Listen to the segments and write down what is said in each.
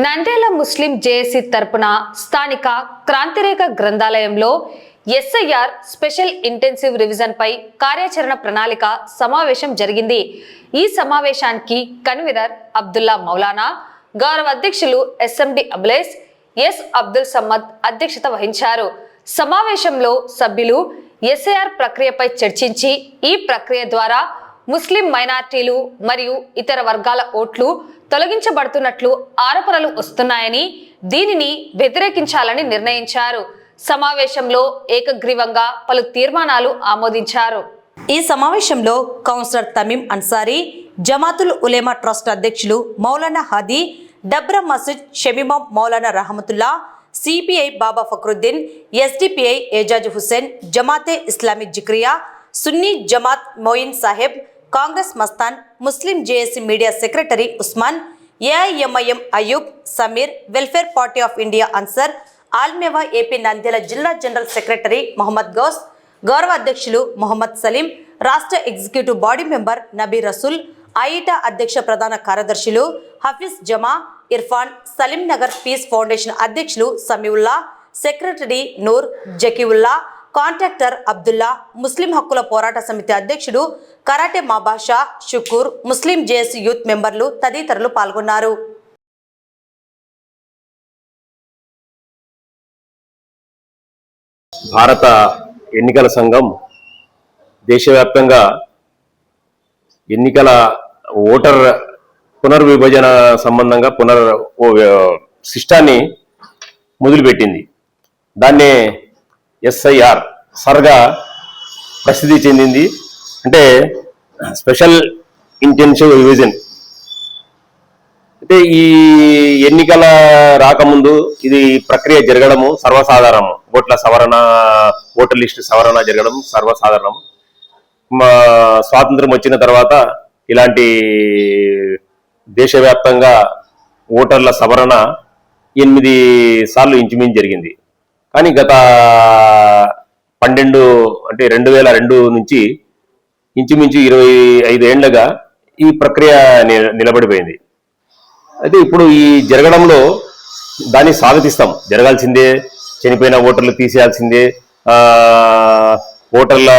నంద్యాల ముస్లిం JAC తరపున స్థానిక క్రాంతిరేఖ గ్రంథాలయంలో ఎస్ఐఆర్ స్పెషల్ ఇంటెన్సివ్ రివిజన్ పై కార్యాచరణ ప్రణాళిక సమావేశం జరిగింది. ఈ సమావేశానికి కన్వీనర్ అబ్దుల్లా మౌలానా గౌరవ అధ్యక్షులు S M D Abulais S Abdul Samad అధ్యక్షత వహించారు. సమావేశంలో సభ్యులు ఎస్ఐఆర్ ప్రక్రియపై చర్చించి ఈ ప్రక్రియ ద్వారా ముస్లిం మైనార్టీలు మరియు ఇతర వర్గాల ఓట్లు తొలగించబడుతున్నట్లు ఆరోపణలు వస్తున్నాయని దీనిని వ్యతిరేకించాలని నిర్ణయించారు. సమావేశంలో ఏకగ్రీవంగా పలు తీర్మానాలు ఆమోదించారు. ఈ సమావేశంలో కౌన్సిలర్ తమీం అన్సారీ జమాతుల్ ఉలేమా ట్రస్ట్ అధ్యక్షులు Maulana Hadi Dabra Masood షమీమం Maulana Rahamatullah CPI Baba Fakruddin SDPI Ejaz Hussain Jamaate Islami Zakriya Sunni Jamaat Moin Saheb Congress Mastan Muslim JAC media secretary Usman AIMIM Ayub Sameer Welfare Party of India Ansar Almeva AP Nandyala జిల్లా general secretary Mohammed Ghouse గౌరవ అధ్యక్షులు మొహమ్మద్ సలీం రాష్ట్ర executive body member Nabi Rasool AITA అధ్యక్ష ప్రధాన కార్యదర్శులు హఫీజ్ జమా Irfan Saleem Nagar peace foundation అధ్యక్షులు Samiullah secretary Noor Zakiullah contractor Abdullah Muslim హక్కుల పోరాట సమితి అధ్యక్షుడు karate Mabasha Shukoor Muslim JAC youth మెంబర్లు తదితరులు పాల్గొన్నారు. భారత ఎన్నికల సంఘం దేశవ్యాప్తంగా ఎన్నికల ఓటర్ పునర్విభజన సంబంధంగా పునర్ ఓ సిస్టాన్ని మొదలుపెట్టింది. దాన్నే ఎస్ఐఆర్ సర్గా ప్రసిద్ధి చెందింది. అంటే స్పెషల్ ఇంటెన్సివ్ రివిజన్. అంటే ఈ ఎన్నికల రాకముందు ఇది ప్రక్రియ జరగడము సర్వసాధారణము ఓట్ల సవరణ ఓటర్ లిస్టు సవరణ జరగడం సర్వసాధారణం. మా స్వాతంత్రం వచ్చిన తర్వాత ఇలాంటి దేశవ్యాప్తంగా ఓటర్ల సవరణ ఎనిమిది సార్లు ఇంచుమించు జరిగింది. కానీ గత పన్నెండు అంటే రెండు వేల రెండు నుంచి ఇంచుమించు ఇరవై ఐదు ఈ ప్రక్రియ నిలబడిపోయింది. అయితే ఇప్పుడు ఈ జరగడంలో దాన్ని స్వాగతిస్తాం జరగాల్సిందే చనిపోయిన ఓటర్లు తీసేయాల్సిందే ఓటర్ల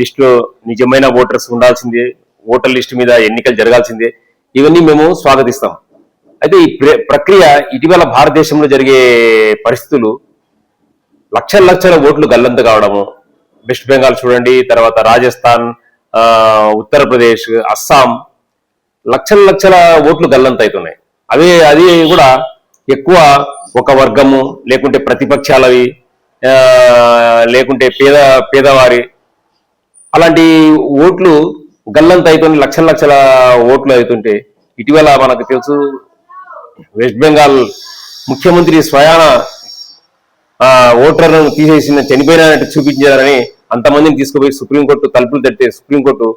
లిస్టులో నిజమైన ఓటర్స్ ఉండాల్సిందే ఓటర్ లిస్టు మీద ఎన్నికలు జరగాల్సిందే ఇవన్నీ మేము స్వాగతిస్తాం. అయితే ఈ ప్రక్రియ ఇటీవల భారతదేశంలో జరిగే పరిస్థితులు లక్షల లక్షల ఓట్లు గల్లంత కావడము వెస్ట్ బెంగాల్ చూడండి తర్వాత రాజస్థాన్ ఉత్తరప్రదేశ్ అస్సాం లక్షల లక్షల ఓట్లు గల్లంత అవుతున్నాయి అవి అది కూడా ఎక్కువ ఒక వర్గము లేకుంటే ప్రతిపక్షాలవి లేకుంటే పేద పేదవారి అలాంటి ఓట్లు గల్లంత అవుతుంది లక్షల లక్షల ఓట్లు అవుతుంటే ఇటీవల మనకు తెలుసు వెస్ట్ బెంగాల్ ముఖ్యమంత్రి స్వయాన ఓటర్లను తీసేసిన చనిపోయినట్టు చూపించారని అంతమందిని తీసుకుపోయి సుప్రీంకోర్టు తలుపులు తట్టి సుప్రీంకోర్టు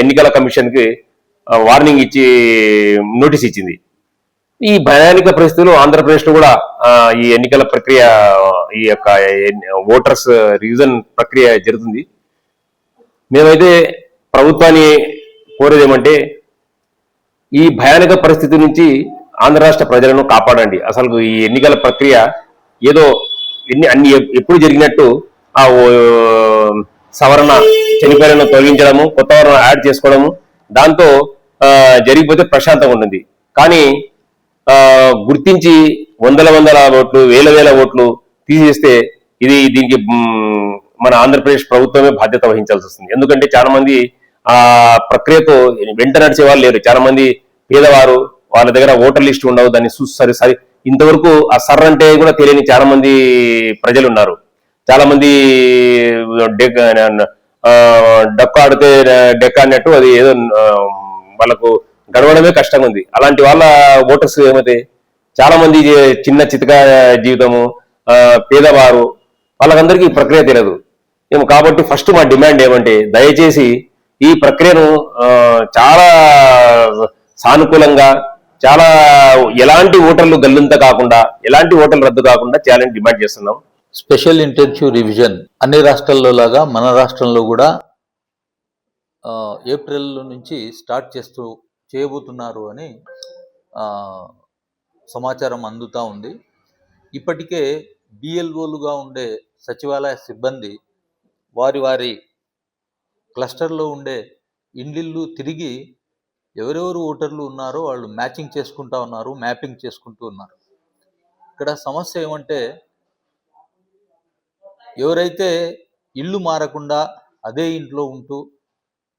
ఎన్నికల కమిషన్కి వార్నింగ్ ఇచ్చి నోటీస్ ఇచ్చింది. ఈ భయానిక పరిస్థితులు ఆంధ్రప్రదేశ్లో కూడా ఈ ఎన్నికల ప్రక్రియ ఈ యొక్క ఓటర్స్ రివిజన్ ప్రక్రియ జరుగుతుంది. మేమైతే ప్రభుత్వాన్ని కోరేది ఏమంటే ఈ భయానక పరిస్థితి నుంచి ఆంధ్ర రాష్ట్ర ప్రజలను కాపాడండి. అసలు ఈ ఎన్నికల ప్రక్రియ ఏదో ఎన్ని అన్ని ఎప్పుడు జరిగినట్టు ఆ సవరణ చనిపోయిన తొలగించడము కొత్త వరణ యాడ్ చేసుకోవడము దాంతో జరిగిపోతే ప్రశాంతంగా ఉంటుంది. కానీ గుర్తించి వందల వందల ఓట్లు వేల వేల ఓట్లు తీసేస్తే ఇది దీనికి మన ఆంధ్రప్రదేశ్ ప్రభుత్వమే బాధ్యత వహించాల్సి వస్తుంది. ఎందుకంటే చాలా మంది ఆ ప్రక్రియతో వెంట నడిచే వాళ్ళు లేరు. చాలా మంది పేదవారు వాళ్ళ దగ్గర ఓటర్ లిస్ట్ ఉండవు. దాన్ని సరి సరి ఇంతవరకు ఆ సర్ అంటే కూడా తెలియని చాలా మంది ప్రజలు ఉన్నారు చాలా మంది డక్క ఆడితే డెక్క అన్నట్టు అది ఏదో వాళ్ళకు గడవడమే కష్టంగా ఉంది అలాంటి వాళ్ళ ఓటర్స్ ఏమైతే? చాలా మంది చిన్న చితక జీవితము పేదవారు వాళ్ళకందరికీ ఈ ప్రక్రియ తెలియదు. ఏమో కాబట్టి ఫస్ట్ మా డిమాండ్ ఏమంటే దయచేసి ఈ ప్రక్రియను చాలా సానుకూలంగా చాలా ఎలాంటి ఓటర్లు గల్లంత కాకుండా ఎలాంటి ఓటర్లు రద్దు కాకుండా చేయాలని డిమాండ్ చేస్తున్నాం. స్పెషల్ ఇంటెన్సివ్ రివిజన్ అన్ని రాష్ట్రాల్లో లాగా మన రాష్ట్రంలో కూడా ఏప్రిల్ నుంచి స్టార్ట్ చేస్తూ చేయబోతున్నారు అని సమాచారం అందుతూ ఉంది. ఇప్పటికే బిఎల్ఓలుగా ఉండే సచివాలయ సిబ్బంది వారి వారి క్లస్టర్లో ఉండే ఇండ్లిళ్ళు తిరిగి ఎవరెవరు ఓటర్లు ఉన్నారో వాళ్ళు మ్యాచింగ్ చేసుకుంటా ఉన్నారు మ్యాపింగ్ చేసుకుంటూ ఉన్నారు. ఇక్కడ సమస్య ఏమంటే ఎవరైతే ఇల్లు మారకుండా అదే ఇంట్లో ఉంటూ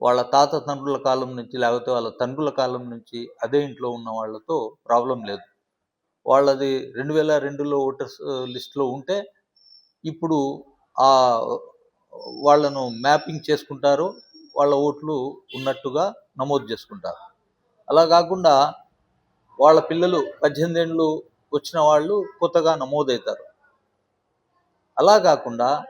వాళ్ళ తాత తండ్రుల కాలం నుంచి లేకపోతే వాళ్ళ తండ్రుల కాలం నుంచి అదే ఇంట్లో ఉన్న వాళ్ళతో ప్రాబ్లం లేదు. వాళ్ళది రెండు వేల రెండులో ఓటర్స్ లిస్ట్లో ఉంటే ఇప్పుడు ఆ వాళ్ళను మ్యాపింగ్ చేసుకుంటారు వాళ్ళ ఓట్లు ఉన్నట్టుగా నమోదు చేసుకుంటారు. అలా కాకుండా వాళ్ళ పిల్లలు పద్దెనిమిది ఏళ్ళు వచ్చిన వాళ్ళు కొత్తగా నమోదవుతారు అలా కాకుండా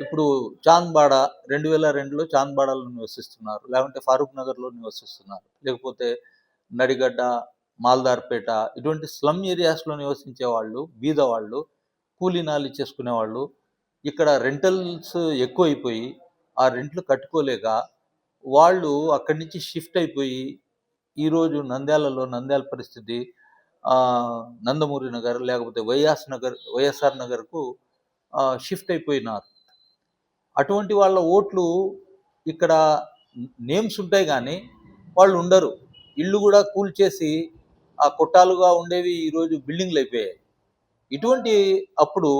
ఇప్పుడు చాంద్బాడ రెండు వేల రెండులో చాంద్బాడలో నివసిస్తున్నారు. లేకుంటే ఫారూక్ నగర్లో నివసిస్తున్నారు. లేకపోతే నడిగడ్డ మాల్దార్పేట ఇటువంటి స్లమ్ ఏరియాస్లో నివసించే వాళ్ళు బీద వాళ్ళు కూలీనాలు చేసుకునే వాళ్ళు ఇక్కడ రెంటల్స్ ఎక్కువైపోయి ఆ రెంట్లు కట్టుకోలేక వాళ్ళు అక్కడి నుంచి షిఫ్ట్ అయిపోయి ఈరోజు నంద్యాలలో నంద్యాల పరిస్థితి నందమూరి నగర్ లేకపోతే వైఎస్ నగర్ వైఎస్ఆర్ నగర్కు షిఫ్ట్ అయిపోయినారు. అటువంటి వాళ్ళ ఓట్లు ఇక్కడ నేమ్స్ ఉంటాయి కానీ వాళ్ళు ఉండరు. ఇల్లు కూడా కూల్చేసి ఆ కొట్టాలుగా ఉండేవి ఈరోజు బిల్డింగ్లు అయిపోయాయి. ఇటువంటి అప్పుడు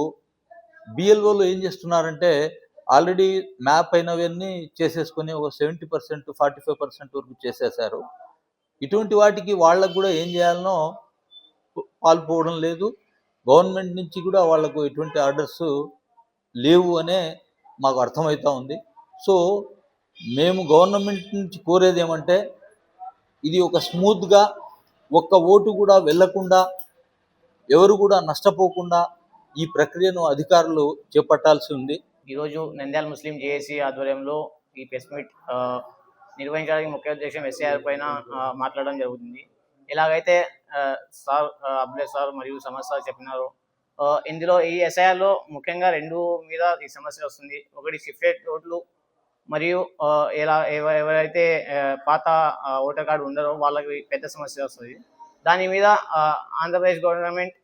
బిఎల్ఓలు ఏం చేస్తున్నారంటే ఆల్రెడీ మ్యాప్ అయినవన్నీ చేసేసుకొని ఒక seventy percent forty five percent వరకు చేసేసారు ఇటువంటి వాటికి వాళ్ళకు కూడా ఏం చేయాలనో పాల్పోవడం లేదు. గవర్నమెంట్ నుంచి కూడా వాళ్ళకు ఎటువంటి ఆర్డర్స్ లేవు అనే మాకు అర్థమవుతా ఉంది. సో మేము గవర్నమెంట్ నుంచి కోరేది ఏమంటే ఇది ఒక స్మూత్గా ఒక్క ఓటు కూడా వెళ్ళకుండా ఎవరు కూడా నష్టపోకుండా ఈ ప్రక్రియను అధికారులు చేపట్టాల్సి ఉంది. ఈరోజు నంద్యాల ముస్లిం జేఏసీ ఆధ్వర్యంలో ఈ ప్రెస్ మీట్ నిర్వహించడానికి ముఖ్య ఉద్దేశం ఎస్ఐఆర్ పైన మాట్లాడడం జరుగుతుంది. ఎలాగైతే సార్ అబ్లే సార్ మరియు సమస్య సార్ చెప్పినారో ఇందులో ఈ ఎస్ఐఆర్లో ముఖ్యంగా రెండు మీద ఈ సమస్య వస్తుంది. ఒకటి షిఫ్టెడ్ ఓట్లు మరియు ఎలా ఎవ- ఎవరైతే పాత ఓటర్ కార్డు ఉండరో వాళ్ళకి పెద్ద సమస్య వస్తుంది. దాని మీద ఆంధ్రప్రదేశ్ గవర్నమెంట్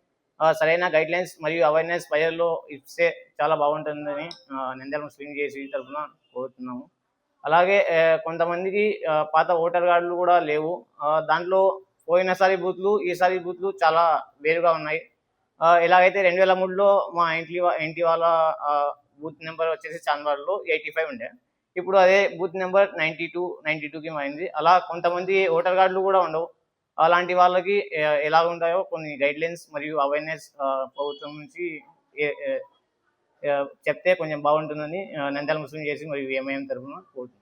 సరైన గైడ్ లైన్స్ మరియు అవేర్నెస్ ప్రజల్లో ఇస్తే చాలా బాగుంటుందని నిందలు నంద్యాల చేసి తరఫున కోరుతున్నాము. అలాగే కొంతమందికి పాత ఓటర్ కార్డులు కూడా లేవు. దాంట్లో పోయినసారి బూత్లు ఈసారి బూత్లు చాలా వేరుగా ఉన్నాయి. ఎలాగైతే రెండు వేల మూడులో మా ఇంటి ఇంటి వాళ్ళ బూత్ నెంబర్ వచ్చేసి చాంద్వాడలో ఎయిటీ ఫైవ్ ఉండే. ఇప్పుడు అదే booth number ninety two ninety టూకి మారింది. అలా కొంతమంది ఓటర్ కార్డులు కూడా ఉండవు. అలాంటి వాళ్ళకి ఎలా ఉంటాయో కొన్ని గైడ్ లైన్స్ మరియు అవేర్నెస్ ప్రభుత్వం నుంచి చెప్తే కొంచెం బాగుంటుందని ఆ, నంద్యాల ముస్లిం చేసి మరియు ఎంఐఎం తరఫున కోరుతున్నాను